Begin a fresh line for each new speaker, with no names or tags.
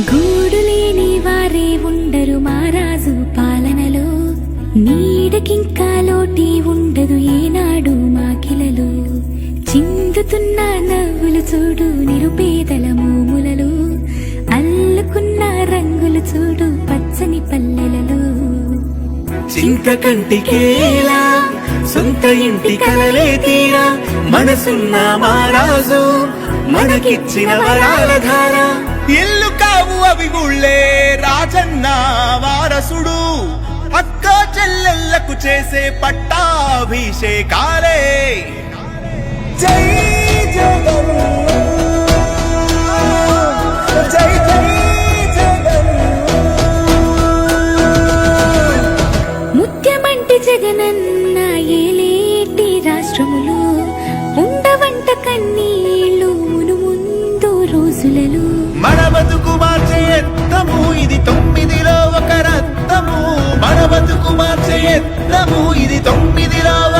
గూడు లేని వారే ఉండరు మారాజు పాలనలో. నీడకింకా లోటి ఉండదు ఏనాడు మాకిలలో. చిందుతున్న నవ్వులు చూడు నిరుపేదల మూములలో. అల్లుకున్న రంగులు చూడు పచ్చని పల్లెలలో.
చింత కంటికేలా సొంత ఇంటి కలలే తీరా. మనసున్న మారాజు మనకిచ్చిన వరాల ధార. ఎల్లు రాజన్న వారసుడు. అక్క చెల్లెళ్ళకు చేసే పట్టాభిషేకాలే.
జై జగన్. జై జై
ముత్యమంటి జగనన్న ఏలేటి రాష్ట్రములు ఉండవంట కన్నీళ్ళు మును ముందు రోజులలో.
మన బతుకు ఇది తొమ్మిది రావ